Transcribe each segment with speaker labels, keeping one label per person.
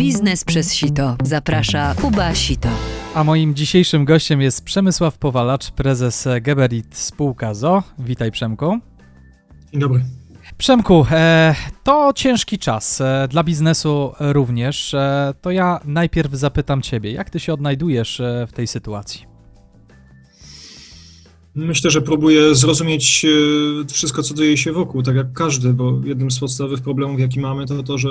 Speaker 1: Biznes przez sito. Zaprasza Kuba Sito.
Speaker 2: A moim dzisiejszym gościem jest Przemysław Powalacz, prezes Geberit Spółka ZO. Witaj Przemku.
Speaker 3: Dzień dobry.
Speaker 2: Przemku, e, to ciężki czas, e, dla biznesu również. E, to ja najpierw zapytam Ciebie, jak Ty się odnajdujesz w tej sytuacji?
Speaker 3: Myślę, że próbuję zrozumieć e, wszystko, co dzieje się wokół, tak jak każdy, bo jednym z podstawowych problemów, jaki mamy, to to, że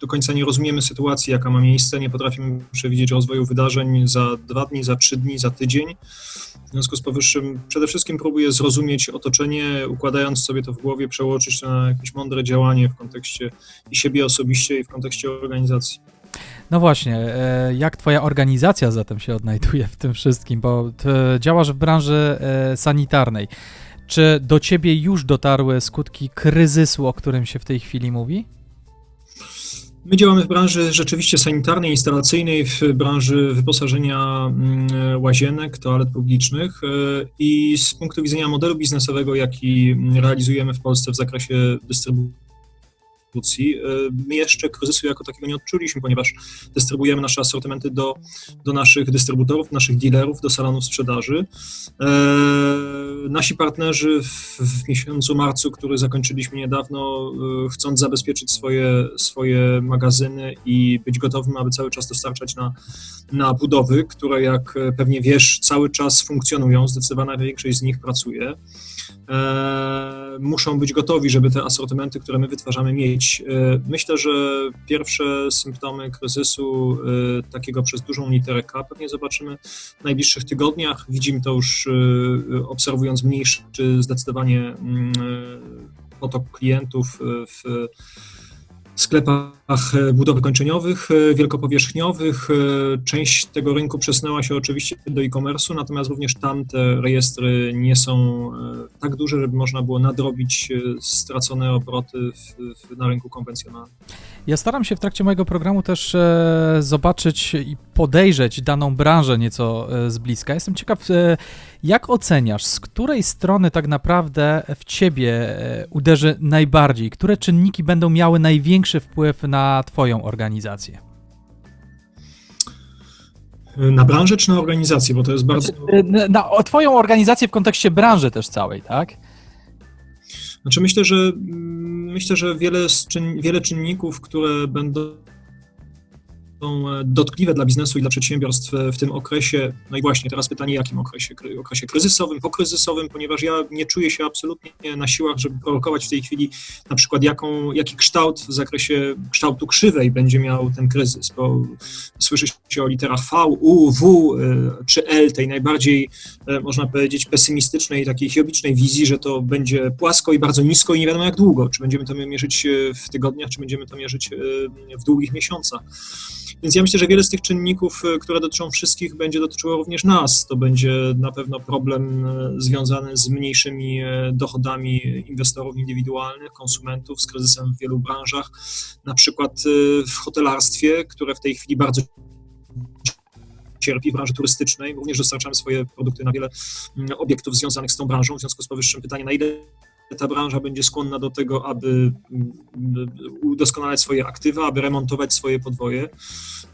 Speaker 3: do końca nie rozumiemy sytuacji, jaka ma miejsce, nie potrafimy przewidzieć rozwoju wydarzeń za dwa dni, za trzy dni, za tydzień. W związku z powyższym przede wszystkim próbuję zrozumieć otoczenie, układając sobie to w głowie, przełożyć na jakieś mądre działanie w kontekście i siebie osobiście, i w kontekście organizacji.
Speaker 2: No właśnie, e, jak Twoja organizacja zatem się odnajduje w tym wszystkim, bo Ty działasz w branży e, sanitarnej. Czy do Ciebie już dotarły skutki kryzysu, o którym się w tej chwili mówi?
Speaker 3: My działamy w branży rzeczywiście sanitarnej, instalacyjnej, w branży wyposażenia mm, łazienek, toalet publicznych e, i z punktu widzenia modelu biznesowego, jaki realizujemy w Polsce w zakresie dystrybucji, dystrybucji. My jeszcze kryzysu jako takiego nie odczuliśmy, ponieważ dystrybuujemy nasze asortymenty do, do naszych dystrybutorów, naszych dealerów, do salonów sprzedaży. E, nasi partnerzy w, w miesiącu marcu, który zakończyliśmy niedawno, e, chcąc zabezpieczyć swoje, swoje magazyny i być gotowym, aby cały czas dostarczać na, na budowy, które jak pewnie wiesz, cały czas funkcjonują, zdecydowana większość z nich pracuje. E, muszą być gotowi, żeby te asortymenty, które my wytwarzamy, mieć. E, myślę, że pierwsze symptomy kryzysu, e, takiego przez dużą literę K, pewnie zobaczymy w najbliższych tygodniach. Widzimy to już obserwując mniejszy, zdecydowanie mm, potok klientów w sklepach e, budowy kończeniowych, e, wielkopowierzchniowych. E, część tego rynku przesunęła się oczywiście do e-commerce'u, natomiast również tam te rejestry nie są tak duże, żeby można było nadrobić stracone obroty w, w, na rynku konwencjonalnym.
Speaker 2: Ja staram się w trakcie mojego programu też e, zobaczyć i podejrzeć daną branżę nieco e, z bliska. Jestem ciekaw, e, jak oceniasz, z której strony tak naprawdę w ciebie e, uderzy najbardziej? Które czynniki będą miały największy wpływ na Twoją organizację?
Speaker 3: Na branżę czy na organizację? Bo to jest bardzo.
Speaker 2: Znaczy, na, na Twoją organizację w kontekście branży też całej, tak?
Speaker 3: Znaczy myślę, że myślę, że wiele, czyn, wiele czynników, które będą E, dotkliwe dla biznesu i dla przedsiębiorstw w tym okresie. No i właśnie teraz pytanie, jakim okresie? Okresie kryzysowym, pokryzysowym, ponieważ ja nie czuję się absolutnie na siłach, żeby prorokować w tej chwili na przykład jaką, jaki kształt w zakresie kształtu krzywej będzie miał ten kryzys, bo słyszy się o literach V, U, W e, czy L, tej najbardziej, e, można powiedzieć, pesymistycznej, takiej chiobicznej wizji, że to będzie płasko i bardzo nisko i nie wiadomo jak długo. Czy będziemy to mierzyć w tygodniach, czy będziemy to mierzyć w długich miesiącach. Więc ja myślę, że wiele z tych czynników, e, które dotyczą wszystkich, będzie dotyczyło również nas. To będzie na pewno problem e, związany z mniejszymi e, dochodami inwestorów indywidualnych, konsumentów, z kryzysem w wielu branżach, na przykład w hotelarstwie, które w tej chwili bardzo cierpi w branży turystycznej. Również dostarczamy swoje produkty na wiele mm, obiektów związanych z tą branżą. W związku z powyższym pytanie, na ile ta branża będzie skłonna do tego, aby mm, udoskonalać swoje aktywa, aby remontować swoje podwoje.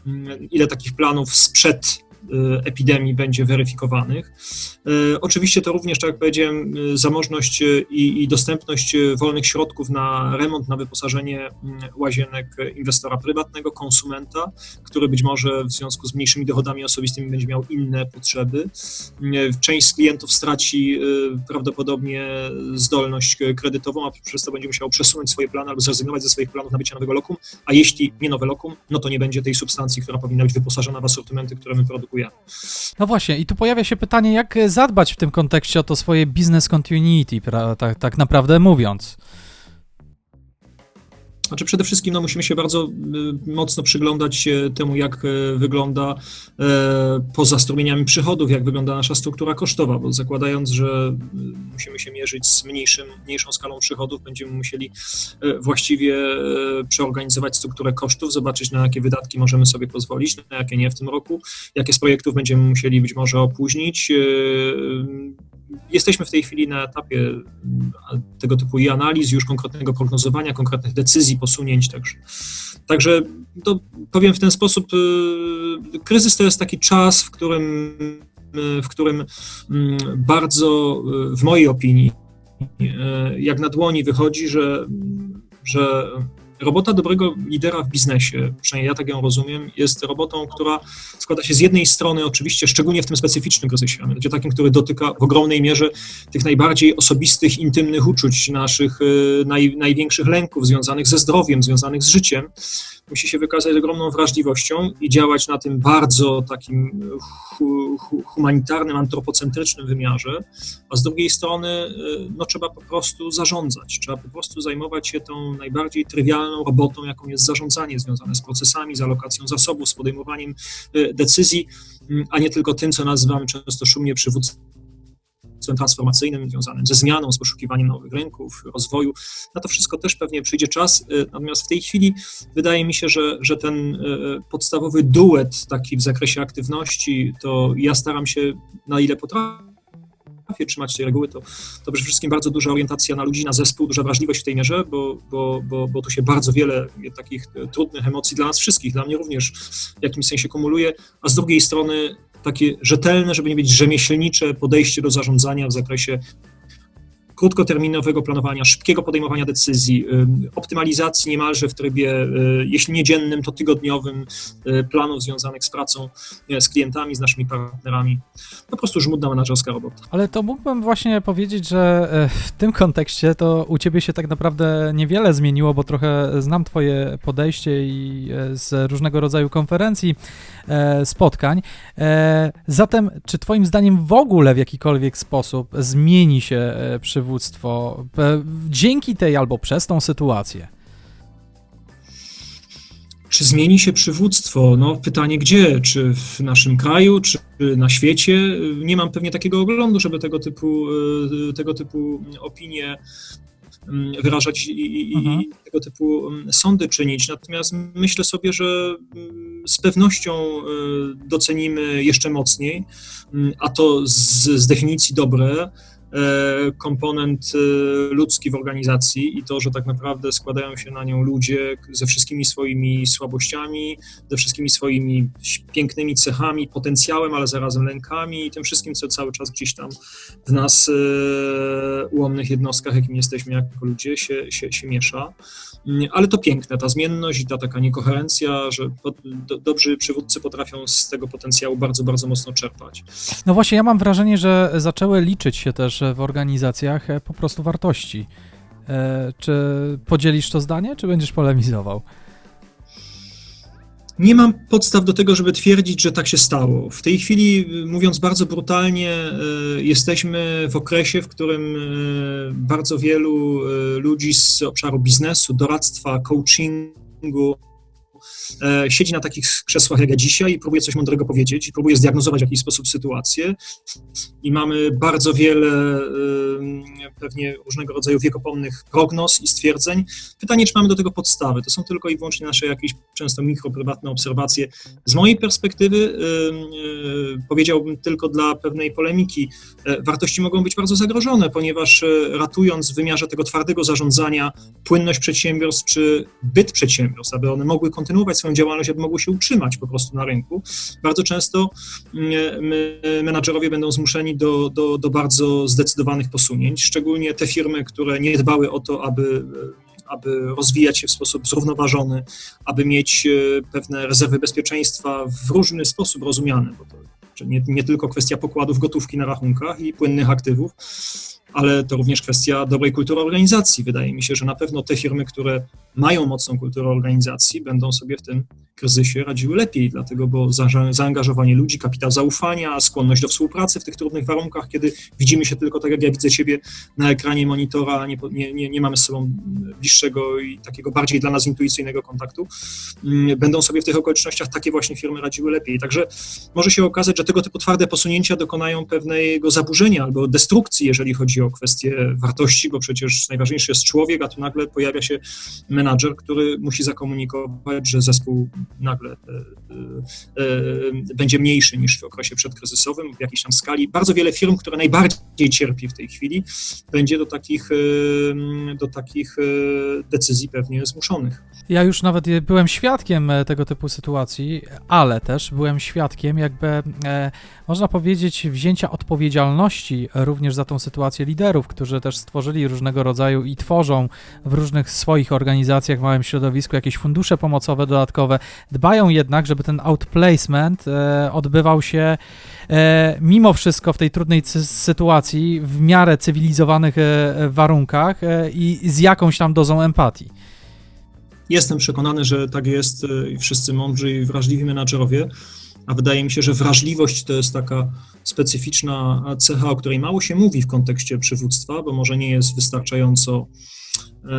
Speaker 3: Mm, ile takich planów sprzed Y, epidemii będzie weryfikowanych. Y, oczywiście to również, tak jak powiedziałem, y, zamożność i, i dostępność wolnych środków na remont, na wyposażenie mm, łazienek inwestora prywatnego, konsumenta, który być może w związku z mniejszymi dochodami osobistymi będzie miał inne potrzeby. Część z klientów straci prawdopodobnie zdolność kredytową, a przez to będzie musiał przesunąć swoje plany albo zrezygnować ze swoich planów nabycia nowego lokum, a jeśli nie nowe lokum, no to nie będzie tej substancji, która powinna być wyposażona w asortymenty, które my produkujemy
Speaker 2: no właśnie, i tu pojawia się pytanie, jak zadbać w tym kontekście o to swoje business continuity, tak, tak naprawdę mówiąc.
Speaker 3: Znaczy przede wszystkim no, musimy się bardzo y, mocno przyglądać się temu, jak y, wygląda y, poza strumieniami przychodów, jak wygląda nasza struktura kosztowa, bo zakładając, że musimy się mierzyć z mniejszym, mniejszą skalą przychodów, będziemy musieli właściwie przeorganizować strukturę kosztów, zobaczyć na jakie wydatki możemy sobie pozwolić, na jakie nie w tym roku, jakie z projektów będziemy musieli być może opóźnić jesteśmy w tej chwili na etapie mm, tego typu i analiz, już konkretnego prognozowania, konkretnych decyzji, posunięć, także, także to powiem w ten sposób, y, kryzys to jest taki czas, w którym, y, w którym mm, bardzo, y, w mojej opinii, jak na dłoni wychodzi, że, że robota dobrego lidera w biznesie, przynajmniej ja tak ją rozumiem, jest robotą, która składa się z jednej strony, oczywiście, szczególnie w tym specyficznym a mianowicie takim, który dotyka w ogromnej mierze tych najbardziej osobistych, intymnych uczuć, naszych y, naj, największych lęków związanych ze zdrowiem, związanych z życiem, musi się wykazać ogromną wrażliwością i działać na tym bardzo takim hu, hu, humanitarnym, antropocentrycznym wymiarze, a z drugiej strony y, no, trzeba po prostu zarządzać, trzeba po prostu zajmować się tą najbardziej trywialną robotą, jaką jest zarządzanie związane z procesami, z alokacją zasobów, z podejmowaniem y, decyzji, y, a nie tylko tym, co nazywamy często szumnie przywództwem transformacyjnym związanym ze zmianą, z poszukiwaniem nowych rynków, rozwoju. Na to wszystko też pewnie przyjdzie czas. Natomiast w tej chwili wydaje mi się, że, że ten podstawowy duet taki w zakresie aktywności, to ja staram się na ile potrafię trzymać tej reguły, to, to przede wszystkim bardzo duża orientacja na ludzi, na zespół, duża wrażliwość w tej mierze, bo, bo, bo, bo tu się bardzo wiele takich trudnych emocji dla nas wszystkich, dla mnie również w jakimś sensie kumuluje, a z drugiej strony takie rzetelne, żeby nie powiedzieć rzemieślnicze podejście do zarządzania w zakresie krótkoterminowego planowania, szybkiego podejmowania decyzji, optymalizacji niemalże w trybie, jeśli nie dziennym, to tygodniowym planów związanych z pracą z klientami, z naszymi partnerami. Po prostu żmudna menadżerska robota.
Speaker 2: Ale to mógłbym właśnie powiedzieć, że e, w tym kontekście to u ciebie się tak naprawdę niewiele zmieniło, bo trochę znam twoje podejście i e, z różnego rodzaju konferencji, e, spotkań. Zatem, czy twoim zdaniem w ogóle w jakikolwiek sposób zmieni się przywództwo dzięki tej albo przez tą sytuację?
Speaker 3: Czy zmieni się przywództwo? No, pytanie gdzie? Czy w naszym kraju, czy na świecie? Nie mam pewnie takiego oglądu, żeby tego typu, tego typu opinie wyrażać i, mhm. tego typu sądy czynić. Natomiast myślę sobie, że z pewnością docenimy jeszcze mocniej, a to z, z definicji dobre, komponent ludzki w organizacji i to, że tak naprawdę składają się na nią ludzie ze wszystkimi swoimi słabościami, ze wszystkimi swoimi pięknymi cechami, potencjałem, ale zarazem lękami i tym wszystkim, co cały czas gdzieś tam w nas, ułomnych jednostkach, jakim jesteśmy jako ludzie, się, się, się miesza. Ale to piękne, ta zmienność i ta taka niekoherencja, że dobrzy przywódcy potrafią z tego potencjału bardzo, bardzo mocno czerpać.
Speaker 2: No właśnie, ja mam wrażenie, że zaczęły liczyć się też w organizacjach po prostu wartości. Czy podzielisz to zdanie, czy będziesz polemizował?
Speaker 3: Nie mam podstaw do tego, żeby twierdzić, że tak się stało. W tej chwili, mówiąc bardzo brutalnie, jesteśmy w okresie, w którym bardzo wielu ludzi z obszaru biznesu, doradztwa, coachingu, siedzi na takich krzesłach jak ja dzisiaj i próbuje coś mądrego powiedzieć i próbuje zdiagnozować w jakiś sposób sytuację. I mamy bardzo wiele pewnie różnego rodzaju wiekopomnych prognoz i stwierdzeń. Pytanie, czy mamy do tego podstawy? To są tylko i wyłącznie nasze jakieś często mikroprywatne obserwacje. Z mojej perspektywy powiedziałbym tylko dla pewnej polemiki, wartości mogą być bardzo zagrożone, ponieważ ratując w wymiarze tego twardego zarządzania płynność przedsiębiorstw czy byt przedsiębiorstw, aby one mogły kontynuować swoją działalność, aby mogły się utrzymać po prostu na rynku. Bardzo często menadżerowie będą zmuszeni do, do, do bardzo zdecydowanych posunięć, szczególnie te firmy, które nie dbały o to, aby aby rozwijać się w sposób zrównoważony, aby mieć pewne rezerwy bezpieczeństwa w różny sposób rozumiane, bo to nie, nie tylko kwestia pokładów gotówki na rachunkach i płynnych aktywów, ale to również kwestia dobrej kultury organizacji. Wydaje mi się, że na pewno te firmy, które mają mocną kulturę organizacji, będą sobie w tym kryzysie radziły lepiej, dlatego bo za, zaangażowanie ludzi, kapitał zaufania, skłonność do współpracy w tych trudnych warunkach, kiedy widzimy się tylko tak, jak ja widzę Ciebie na ekranie monitora, nie, nie, nie mamy z sobą bliższego i takiego bardziej dla nas intuicyjnego kontaktu, będą sobie w tych okolicznościach takie właśnie firmy radziły lepiej. Także może się okazać, że tego typu twarde posunięcia dokonają pewnego zaburzenia albo destrukcji, jeżeli chodzi o kwestie wartości, bo przecież najważniejszy jest człowiek, a tu nagle pojawia się menadżer, który musi zakomunikować, że zespół nagle e, e, e, będzie mniejszy niż w okresie przedkryzysowym w jakiejś tam skali. Bardzo wiele firm, które najbardziej cierpi w tej chwili, będzie do takich, do takich decyzji pewnie zmuszonych.
Speaker 2: Ja już nawet byłem świadkiem tego typu sytuacji, ale też byłem świadkiem jakby, można powiedzieć, wzięcia odpowiedzialności również za tą sytuację liderów, którzy też stworzyli różnego rodzaju i tworzą w różnych swoich organizacjach, w małym środowisku jakieś fundusze pomocowe dodatkowe. Dbają jednak, żeby ten outplacement e, odbywał się e, mimo wszystko w tej trudnej sytuacji w miarę cywilizowanych e, e, warunkach e, i z jakąś tam dozą empatii.
Speaker 3: Jestem przekonany, że tak jest y, i wszyscy mądrzy i wrażliwi menadżerowie, a wydaje mi się, że wrażliwość to jest taka specyficzna cecha, o której mało się mówi w kontekście przywództwa, bo może nie jest wystarczająco e,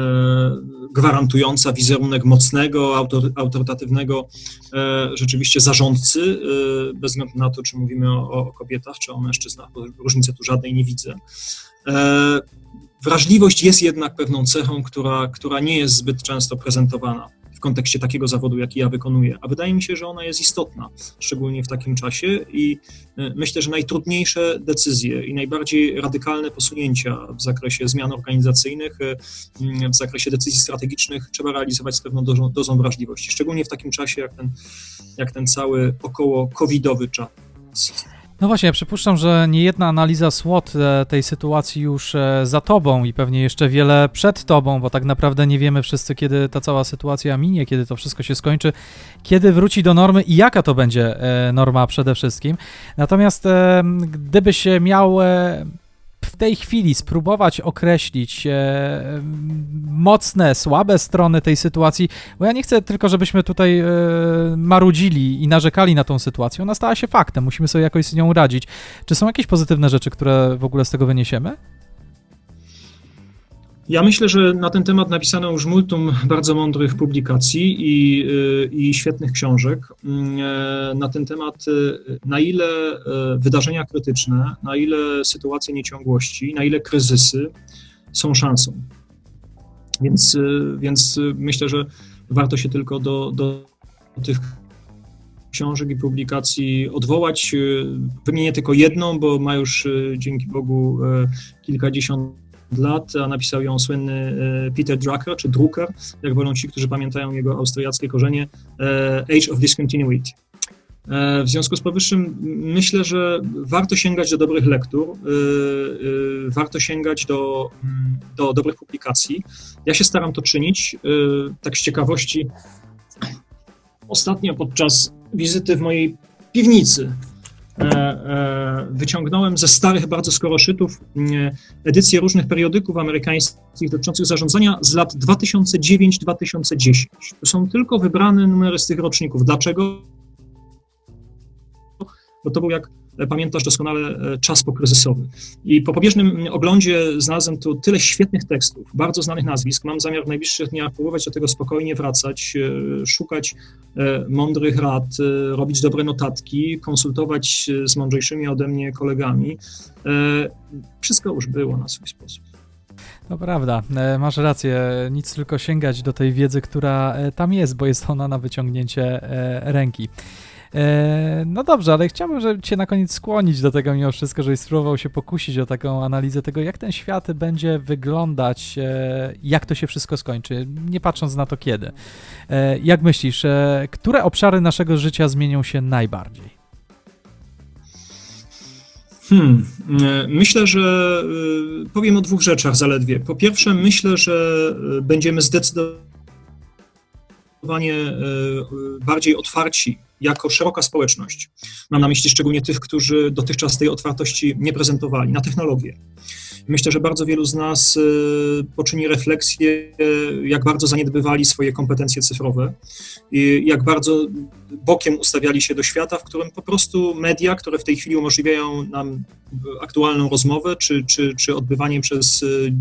Speaker 3: gwarantująca wizerunek mocnego, autor, autorytatywnego e, rzeczywiście zarządcy, e, bez względu na to, czy mówimy o, o kobietach, czy o mężczyznach, bo różnicy tu żadnej nie widzę. Wrażliwość jest jednak pewną cechą, która, która nie jest zbyt często prezentowana w kontekście takiego zawodu, jaki ja wykonuję, a wydaje mi się, że ona jest istotna, szczególnie w takim czasie i e, myślę, że najtrudniejsze decyzje i najbardziej radykalne posunięcia w zakresie zmian organizacyjnych, e, w zakresie decyzji strategicznych trzeba realizować z pewną dozą, dozą wrażliwości, szczególnie w takim czasie jak ten, jak ten cały około covidowy czas.
Speaker 2: No właśnie, ja przypuszczam, że nie jedna analiza SWOT e, tej sytuacji już e, za tobą i pewnie jeszcze wiele przed tobą, bo tak naprawdę nie wiemy wszyscy, kiedy ta cała sytuacja minie, kiedy to wszystko się skończy, kiedy wróci do normy i jaka to będzie e, norma przede wszystkim. Natomiast gdybyś miał tej chwili spróbować określić e, mocne, słabe strony tej sytuacji, bo ja nie chcę tylko, żebyśmy tutaj e, marudzili i narzekali na tą sytuację. Ona stała się faktem, musimy sobie jakoś z nią radzić. Czy są jakieś pozytywne rzeczy, które w ogóle z tego wyniesiemy?
Speaker 3: Ja myślę, że na ten temat napisano już multum bardzo mądrych publikacji i, y, i świetnych książek. E, Na ten temat, y, na ile e, wydarzenia krytyczne, na ile sytuacje nieciągłości, na ile kryzysy są szansą. Więc, y, więc y, myślę, że warto się tylko do, do tych książek i publikacji odwołać. Y, Wymienię tylko jedną, bo ma już y, dzięki Bogu kilkadziesiąt lat, a napisał ją słynny e, Peter Drucker, czy Drucker, jak wolą ci, którzy pamiętają jego austriackie korzenie, e, Age of Discontinuity. E, W związku z powyższym myślę, że warto sięgać do dobrych lektur, warto sięgać do, mm, do dobrych publikacji. Ja się staram to czynić, tak z ciekawości. Ostatnio podczas wizyty w mojej piwnicy wyciągnąłem ze starych bardzo skoroszytów mm, edycje różnych periodyków amerykańskich dotyczących zarządzania z lat 2009-2010. To są tylko wybrane numery z tych roczników. Dlaczego? Bo to był, jak pamiętasz doskonale, e, czas pokryzysowy. I po pobieżnym oglądzie znalazłem tu tyle świetnych tekstów, bardzo znanych nazwisk. Mam zamiar w najbliższych dniach próbować do tego spokojnie wracać, e, szukać e, mądrych rad, robić dobre notatki, konsultować z mądrzejszymi ode mnie kolegami. Wszystko już było na swój sposób.
Speaker 2: To prawda, masz rację, nic tylko sięgać do tej wiedzy, która tam jest, bo jest ona na wyciągnięcie ręki. E, No dobrze, ale chciałbym żeby Cię na koniec skłonić do tego mimo wszystko, żebyś spróbował się pokusić o taką analizę tego, jak ten świat będzie wyglądać, e, jak to się wszystko skończy, nie patrząc na to kiedy. E, Jak myślisz, które obszary naszego życia zmienią się najbardziej?
Speaker 3: Hmm. Myślę, że powiem o dwóch rzeczach zaledwie. Po pierwsze, myślę, że będziemy zdecydowanie bardziej otwarci jako szeroka społeczność. Mam na myśli szczególnie tych, którzy dotychczas tej otwartości nie prezentowali, na technologię. Myślę, że bardzo wielu z nas y, poczyni refleksję, jak bardzo zaniedbywali swoje kompetencje cyfrowe i jak bardzo bokiem ustawiali się do świata, w którym po prostu media, które w tej chwili umożliwiają nam aktualną rozmowę, czy, czy, czy odbywanie przez y,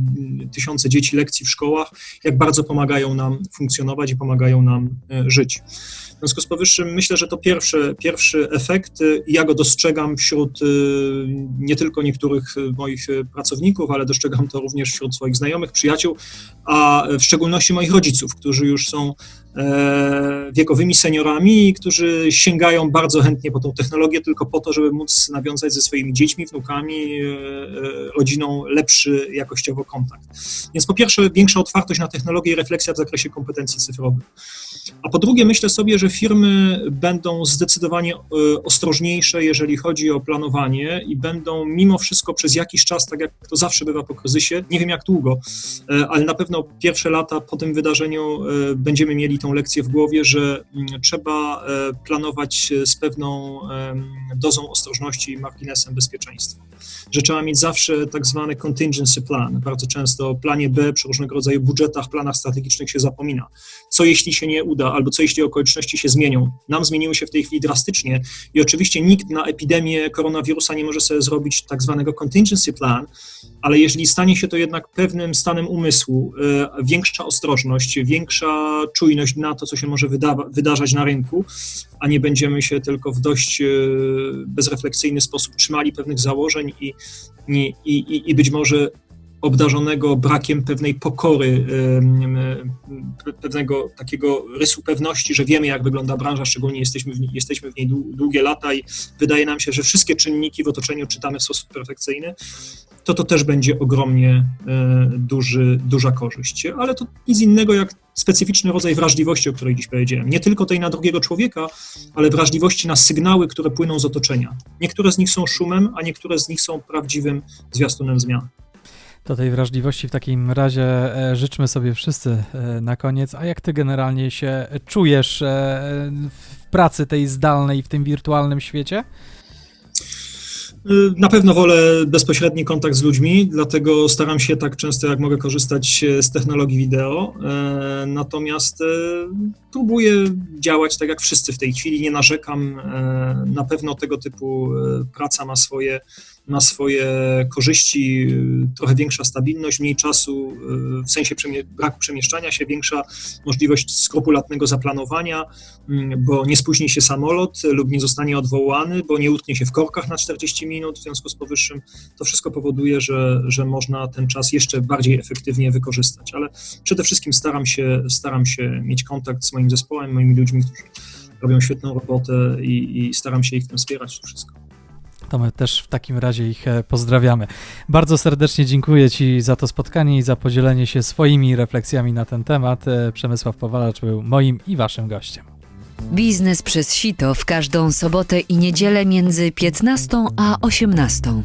Speaker 3: tysiące dzieci lekcji w szkołach, jak bardzo pomagają nam funkcjonować i pomagają nam y, żyć. W związku z powyższym myślę, że to pierwszy, pierwszy efekt y, ja go dostrzegam wśród y, nie tylko niektórych moich pracowników, ale dostrzegam to również wśród swoich znajomych, przyjaciół, a w szczególności moich rodziców, którzy już są e, wiekowymi seniorami którzy sięgają bardzo chętnie po tą technologię tylko po to, żeby móc nawiązać ze swoimi dziećmi, wnukami, e, e, rodziną lepszy jakościowo kontakt. Więc po pierwsze większa otwartość na technologię i refleksja w zakresie kompetencji cyfrowych. A po drugie myślę sobie, że firmy będą zdecydowanie e, ostrożniejsze, jeżeli chodzi o planowanie i będą mimo wszystko przez jakiś czas, tak jak to zawsze bywa po kryzysie, nie wiem jak długo, e, ale na pewno pierwsze lata po tym wydarzeniu e, będziemy mieli tą lekcję w głowie, że mm, trzeba e, planować z pewną dozą ostrożności i marginesem bezpieczeństwa. Że trzeba mieć zawsze tak zwany contingency plan. Bardzo często o planie B przy różnego rodzaju budżetach, planach strategicznych się zapomina. Co jeśli się nie uda, albo co jeśli okoliczności się zmienią? Nam zmieniły się w tej chwili drastycznie i oczywiście nikt na epidemię koronawirusa nie może sobie zrobić tak zwanego contingency plan, ale jeżeli stanie się to jednak pewnym stanem umysłu, e, większa ostrożność, większa czujność na to, co się może wydawa- wydarzać na rynku, a nie będziemy się tylko w dość e, bezrefleksyjny sposób trzymali pewnych założeń i, i, i, i być może obdarzonego brakiem pewnej pokory, em, pe- pewnego takiego rysu pewności, że wiemy, jak wygląda branża, szczególnie jesteśmy w niej, jesteśmy w niej dłu- długie lata i wydaje nam się, że wszystkie czynniki w otoczeniu czytamy w sposób perfekcyjny, to to też będzie ogromnie e, duży, duża korzyść. Ale to nic innego jak specyficzny rodzaj wrażliwości, o której dziś powiedziałem. Nie tylko tej na drugiego człowieka, ale wrażliwości na sygnały, które płyną z otoczenia. Niektóre z nich są szumem, a niektóre z nich są prawdziwym zwiastunem zmian.
Speaker 2: To tej wrażliwości w takim razie e, życzmy sobie wszyscy e, na koniec. A jak ty generalnie się czujesz w pracy tej zdalnej, w tym wirtualnym świecie?
Speaker 3: Y, Na pewno wolę bezpośredni kontakt z ludźmi, dlatego staram się tak często jak mogę korzystać e, z technologii wideo. E, Natomiast e, próbuję działać tak jak wszyscy w tej chwili, nie narzekam. Na pewno tego typu praca ma swoje, ma swoje korzyści, e, trochę większa stabilność, mniej czasu e, w sensie przemie- braku przemieszczania się, większa możliwość skrupulatnego zaplanowania, mm, bo nie spóźni się samolot lub nie zostanie odwołany, bo nie utknie się w korkach na 40 minut w związku z powyższym. To wszystko powoduje, że, że można ten czas jeszcze bardziej efektywnie wykorzystać, ale przede wszystkim staram się, staram się mieć kontakt z moim zespołem, moimi ludźmi, którzy robią świetną robotę i, i staram się ich w tym wspierać to wszystko.
Speaker 2: To my też w takim razie ich e, pozdrawiamy. Bardzo serdecznie dziękuję Ci za to spotkanie i za podzielenie się swoimi refleksjami na ten temat. E, Przemysław Powalacz był moim i Waszym gościem.
Speaker 1: Biznes przez sito w każdą sobotę i niedzielę między 15 a 18.